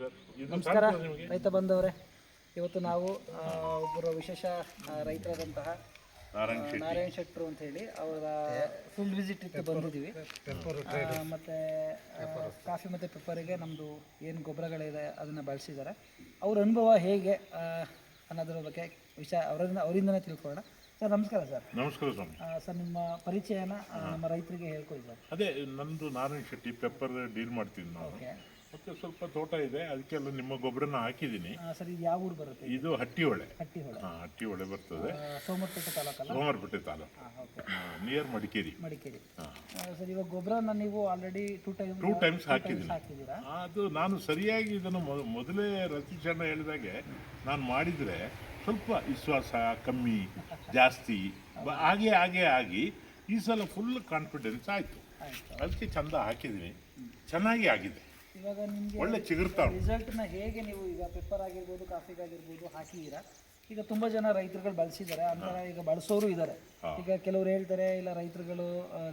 ನಮಸ್ಕಾರ. ರೈತ ಬಂದವರೇ ಇವತ್ತು ನಾವು ಒಬ್ಬರು ವಿಶೇಷ ರೈತರಾದಂತಹ ನಾರಾಯಣ ಶೆಟ್ಟರು ಅಂತ ಹೇಳಿ ಅವರ ಫುಲ್ ವಿಸಿಟ್ ಇತ್ತು ಬಂದಿದ್ದೀವಿ. ಮತ್ತೆ ಕಾಫಿ ಮತ್ತು ಪೆಪ್ಪರಿಗೆ ನಮ್ಮದು ಏನು ಗೊಬ್ಬರಗಳಿದೆ ಅದನ್ನು ಬಳಸಿದ್ದಾರೆ. ಅವ್ರ ಅನುಭವ ಹೇಗೆ ಅನ್ನೋದ್ರ ಬಗ್ಗೆ ವಿಷಯ ಅವರಿಂದ ಅವರಿಂದನೇ ತಿಳ್ಕೊಳ್ಳೋಣ. ಸರ್ ನಮಸ್ಕಾರ ಸರ್. ನಮಸ್ಕಾರ ಸ್ವಾಮಿ. ಸರ್ ನಿಮ್ಮ ಪರಿಚಯನ ನಮ್ಮ ರೈತರಿಗೆ ಹೇಳ್ಕೊಳ್ಳಿ ಸರ್. ಅದೇ ನಮ್ದು ನಾರಾಯಣ ಶೆಟ್ಟಿ ಪೆಪ್ಪರ್ ಡೀಲ್ ಮಾಡ್ತೀವಿ ಓಕೆ. ಮತ್ತೆ ಸ್ವಲ್ಪ ತೋಟ ಇದೆ ಅದಕ್ಕೆಲ್ಲ ನಿಮ್ಮ ಗೊಬ್ಬರನ ಹಾಕಿದ್ದೀನಿ. ಸರ್ ಇದು ಯಾವ ಊರು ಬರುತ್ತೆ? ಇದು ಹಟ್ಟಿಹೊಳೆ. ಹಟ್ಟಿಹೊಳೆ. ಹಾಂ ಹಟ್ಟಿಹೊಳೆ ಬರ್ತದೆ. ಆ, ಸೋಮರ್ಪೇಟೆ ತಾಲೂಕಲ್ಲ? ಸೋಮವಾರಪೇಟೆ ತಾಲೂಕು. ಹಾಂ ಓಕೆ. ನಿಯರ್ ಮಡಿಕೇರಿ. ಮಡಿಕೇರಿ. ಹಾಂ. ಆ, ಸರ್ ಇವಾಗ ಗೊಬ್ಬರನ ನೀವು already two time two times ಹಾಕಿದ್ದೀನಿ. ಹಾಕಿದ್ದೀರಾ? ಅದು ನಾನು ಸರಿಯಾಗಿ ಇದನ್ನು ಮೊದ- ಮೊದಲೇ ರತಿಚಣ್ಣ ಹೇಳಿದಾಗೆ ನಾನು ಮಾಡಿದರೆ ಸ್ವಲ್ಪ ವಿಶ್ವಾಸ ಕಮ್ಮಿ ಜಾಸ್ತಿ. ಬ- ಹಾಗೆ ಹಾಗೆ ಆಗಿ ಈ ಸಲ ಫುಲ್ ಕಾನ್ಫಿಡೆನ್ಸ್ ಆಯಿತು. ಆಯ್ತು. ಅದಕ್ಕೆ ಚಂದ ಹಾಕಿದ್ದೀನಿ. ಚೆನ್ನಾಗಿ ಆಗಿದೆ. ಇವಾಗ ನಿಮಗೆ ಒಳ್ಳೆ ಚಿಗುರ್ತಾವೆ ರಿಸಲ್ಟ್ನ ಹೇಗೆ ನೀವು ಈಗ ಪೆಪ್ಪರ್ ಆಗಿರ್ಬೋದು ಕಾಫಿಗಾಗಿರ್ಬೋದು ಹಾಕಿದ್ದೀರಾ ಈಗ ತುಂಬಾ ಜನ ರೈತರುಗಳು ಬಳಸಿದ್ದಾರೆ ಅಂತರ ಈಗ ಬಳಸೋರು ಇದ್ದಾರೆ. ಈಗ ಕೆಲವ್ರು ಹೇಳ್ತಾರೆ ಇಲ್ಲ ರೈತರುಗಳು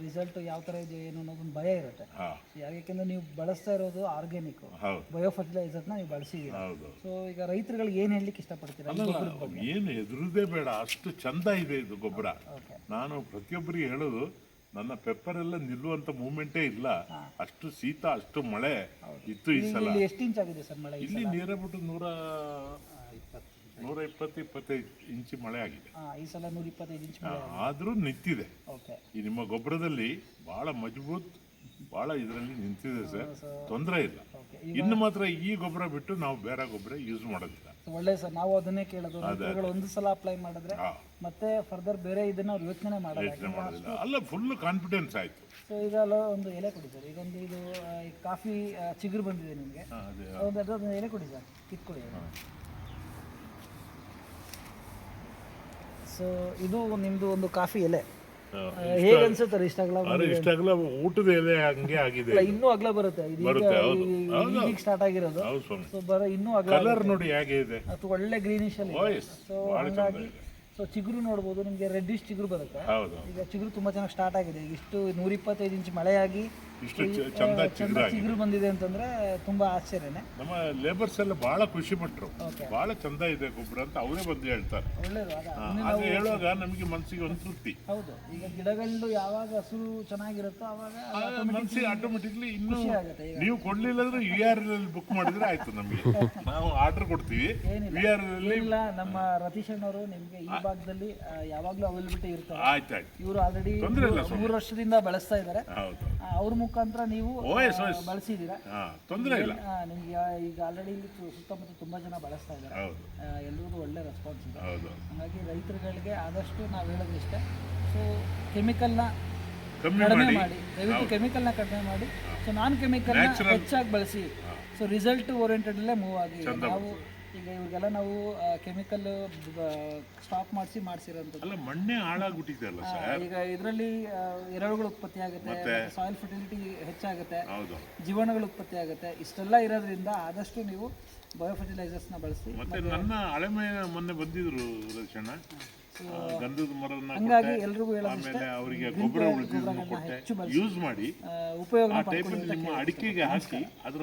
ರಿಸಲ್ಟ್ ಯಾವ ತರ ಇದೆ ಏನು ಅನ್ನೋದೊಂದು ಭಯ ಇರುತ್ತೆ. ಯಾಕೆಂದ್ರೆ ನೀವು ಬಳಸ್ತಾ ಇರೋದು ಆರ್ಗ್ಯಾನಿಕ್ ಬಯೋ ಫರ್ಟಿಲೈಸರ್ನ ನೀವು ಬಳಸಿದ್ದೀರಾ ಹೌದು. ಸೊ ಈಗ ರೈತರುಗಳಿಗೆ ಏನು ಹೇಳಲಿಕ್ಕೆ ಇಷ್ಟಪಡ್ತೀರಾ? ಏನು ಎದುರುದೇ ಬೇಡ ಅಷ್ಟು ಚಂದ ಇದೆ ಇದು ಗೊಬ್ಬರ. ನಾನು ಪ್ರತಿಯೊಬ್ಬರಿಗೆ ಹೇಳೋದು ನನ್ನ ಪೆಪ್ಪರ್ ಎಲ್ಲ ನಿಲ್ಲುವಂತ ಮೂಮೆಂಟೇ ಇಲ್ಲ. ಅಷ್ಟು ಶೀತ ಅಷ್ಟು ಮಳೆ ಇತ್ತು ಈ ಸಲ. ಇಲ್ಲಿ ಎಷ್ಟು ಇಂಚ್ ಆಗಿದೆ ಸರ್ ಮಳೆ ಇಲ್ಲಿ ನೀರ ಬಿಟ್ಟು ನೂರ ನೂರ ಇಪ್ಪತ್ತು ಇಪ್ಪತ್ತೈದು ಇಂಚು ಮಳೆ ಆಗಿದೆ. ಆದ್ರೂ ಈ ಸಲ ನೂರ ಇಪ್ಪತ್ತೈದು ಇಂಚ್ ಆದರೂ ನಿಂತಿದೆ. ಈ ನಿಮ್ಮ ಗೊಬ್ಬರದಲ್ಲಿ ಬಹಳ ಮಜಬೂತ್ ಬಹಳ ಇದರಲ್ಲಿ ನಿಂತಿದೆ ಸರ್. ತೊಂದರೆ ಇಲ್ಲ. ಇನ್ನು ಮಾತ್ರ ಈ ಗೊಬ್ಬರ ಬಿಟ್ಟು ನಾವು ಬೇರೆ ಗೊಬ್ಬರ ಯೂಸ್ ಮಾಡೋದಿಲ್ಲ. ಒಳ್ಳೆ ಸರ್ ನಾವು ಅದನ್ನೇ ಕೇಳೋದು. ಒಂದು ಸಲ ಅಪ್ಲೈ ಮಾಡಿದ್ರೆ ಮತ್ತೆ ಫರ್ದರ್ ಬೇರೆ ಇದನ್ನ ಅವ್ರು ಯೋಚನೆ ಮಾಡಲ್ಲ. ಅಲ್ಲ ಫುಲ್ ಕಾನ್ಫಿಡೆನ್ಸ್ ಆಯ್ತು. ಸೊ ಈಗ ಒಂದು ಎಲೆ ಕೊಡಿ ಸರ್ ಇದೊಂದು ಇದು ಕಾಫಿ ಚಿಗುರು ಬಂದಿದೆ ನಿಮಗೆ. ಒಂದು ಅದೊಂದು ಎಲೆ ಕೊಡಿ ಸರ್ ಕಿತ್ಕೊಡಿ ಸೊ ಇದು ನಿಮ್ಮದು ಒಂದು ಕಾಫಿ ಎಲೆ. ಹೇಗೆ ಅನ್ಸುತ್ತೆ ಇಷ್ಟ ಅಗಲ ಇಷ್ಟ ಇಷ್ಟಾಗಲ್ಲ ಊಟದ ಎಲೆ ಹಂಗೆ ಆಗಿದೆ ಇನ್ನೂ ಅಗಲ ಬರುತ್ತೆ. ಇದು ಈಗ ಬರುತ್ತೆ, ಹೌದು. ಹೌದು. ಈಗ ಸ್ಟಾರ್ಟ್ ಆಗಿರೋದು. ಹೌದು ಸ್ವಾಮಿ. ಸೊ ಬರ ಇನ್ನೂ ಅಗಲ ಕಲರ್ ನೋಡಿ ಹೇಗೆ ಇದೆ. ಅದು ಒಳ್ಳೆ ಗ್ರೀನಿಶ್ ಅಲ್ಲಿ ವಾಯ್ಸ್ ಸೊ ಚಂದ ಹಂಗಾಗಿ ಇದೆ. ಸೊ ಚಿಗುರು ನೋಡ್ಬೋದು ನಿಮಗೆ ರೆಡ್ಡಿಶ್ ಚಿಗುರು ಬರುತ್ತೆ. ಹೌದು ಈಗ ಚಿಗುರು ತುಂಬಾ ಚೆನ್ನಾಗಿ ಸ್ಟಾರ್ಟ್ ಆಗಿದೆ. ಈಗ ಇಷ್ಟು ನೂರಿಪ್ಪತ್ತೈದು ಇಂಚ್ ಮಳೆಯಾಗಿ ಇಷ್ಟು ಚ- ಚಂದ ಚಿಗುರಾಗಿ ಚಿಗುರು ಬಂದಿದೆ ಅಂತಂದ್ರೆ ತುಂಬಾ ಆಶ್ಚರ್ಯನೇ. ನಮ್ಮ ಲೇಬರ್ಸ್ ಎಲ್ಲ ಬಹಳ ಖುಷಿ ಪಟ್ರು. ಬಹಳ ಚಂದ ಇದೆ ಗೊಬ್ಬರ ಅಂತ ಅವರೇ ಬಂದು ಹೇಳ್ತಾರೆ. ಒಳ್ಳೇದು ಅದ. ಹಾ, ಅದು ಹೇಳುವಾಗ ನಮಗೆ ಮನಸ್ಸಿಗೆ ಒಂದು ತೃಪ್ತಿ. ಹೌದು ಈಗ ಗಿಡಗಳು ಯಾವಾಗ ಹಸಿರು ಚೆನ್ನಾಗಿರುತ್ತೋ ಅವಾಗ ಮನಸ್ಸಿಗೆ ಆಟೋಮೆಟಿಕ್ಲಿ ಇನ್ನೂ ನೀವು ಕೊಡ್ಲಿಲ್ಲ ಅಂದ್ರೆ ವಿಆರ್ ಆರ್ ಎಲ್ ಬುಕ್ ಮಾಡಿದ್ರೆ ಆಯ್ತು ನಮಗೆ. ನಾವು ಆರ್ಡರ್ ಕೊಡ್ತೀವಿ. ವಿ ಆರ್ ಎಲ್ ಇಲ್ಲ ನಮ್ಮ ರತೀಶ್ ಅಣ್ಣವರು ನಿಮ್ಗೆ ಈ ಭಾಗದಲ್ಲಿ ಆ, ಯಾವಾಗ್ಲೂ ಅವೈಲಬಿಲಿಟಿ ಇರ್ತಾರೆ ಆಯ್ತು ಆಯ್ತು. ಇವರು ಆಲ್ರೆಡಿ ತೊಂದ್ರೆ ಇಲ್ಲ ಮೂರು ವರ್ಷದಿಂದ ಬಳಸ್ತಾ ಇದ್ದಾರೆ. ಹೌದು. ಅವ್ರ ಮುಖಾಂತರ ನೀವು ಬಳಸಿದೀರಾ ಬಳಸಿದ್ದೀರಾ? ತೊಂದರೆ ಇಲ್ಲ. ನಿಮ್ಗೆ ಈಗ ಆಲ್ರೆಡಿ ಇಲ್ಲಿ ಸುತ್ತಮುತ್ತ ತುಂಬಾ ಜನ ಬಳಸ್ತಾ ಇದ್ದಾರೆ. ಎಲ್ಲರಿಗೂ ಒಳ್ಳೆ ರೆಸ್ಪಾನ್ಸ್ ಇದೆ. ಹಾಗಾಗಿ ರೈತರುಗಳಿಗೆ ಆದಷ್ಟು ನಾವು ಹೇಳೋದು ಇಷ್ಟೇ ಸೊ ಕೆಮಿಕಲ್ನ ಕಡಿಮೆ ಮಾಡಿ. ಮಾಡಿ. ದಯವಿಟ್ಟು ಕೆಮಿಕಲ್ನ ಕಡಿಮೆ ಮಾಡಿ. ಸೊ ನಾನ್ ಕೆಮಿಕಲ್ನ ಹೆಚ್ಚಾಗಿ ಬಳಸಿ. ಸೊ ರಿಸಲ್ಟ್ ಓರಿಯೆಂಟೆಡಲ್ಲೇ ಮೂವ್ ಆಗಿ. ನಾವು ಈಗ ಇವ್ರಿಗೆಲ್ಲ ನಾವು ಕೆಮಿಕಲ್ ಸ್ಟಾಪ್ ಮಾಡಿಸಿ ಮಾಡಿಸಿರೋಂಥದ್ದು. ಅಲ್ಲ ಮಣ್ಣೆ ಹಾಳಾಗ್ಬಿಟ್ಟಿದೆ ಅಲ್ಲ ಸರ್? ಈಗ ಇದರಲ್ಲಿ ಎರೆಹುಳುಗಳು ಉತ್ಪತ್ತಿ ಆಗುತ್ತೆ ಸಾಯಿಲ್ ಫರ್ಟಿಲಿಟಿ ಹೆಚ್ಚಾಗುತ್ತೆ ಜೀವಾಣುಗಳು ಉತ್ಪತ್ತಿ ಆಗುತ್ತೆ ಇಷ್ಟೆಲ್ಲ ಇರೋದ್ರಿಂದ ಆದಷ್ಟು ನೀವು ಬಯೋ ಫರ್ಟಿಲೈಸರ್ಸ್ನ ಬಳಸಿ ಮತ್ತೆ ನನ್ನ ಹಳೆಮೆ ಮೊನ್ನೆ ಬಂದಿದ್ರು ರಕ್ಷಣ ಗಂಧದ ಮರನ ಹಂಗಾಗಿ ಎಲ್ರಿಗೂ ಆಮೇಲೆ ಅವರಿಗೆ ಗೊಬ್ಬರ ಉಳಿದಿದ್ದನ್ನು ಕೊಟ್ಟೆ. ಯೂಸ್ ಮಾಡಿ. ಉಪಯೋಗ ನಿಮ್ಮ ಅಡಿಕೆಗೆ ಹಾಕಿ ಅದ್ರ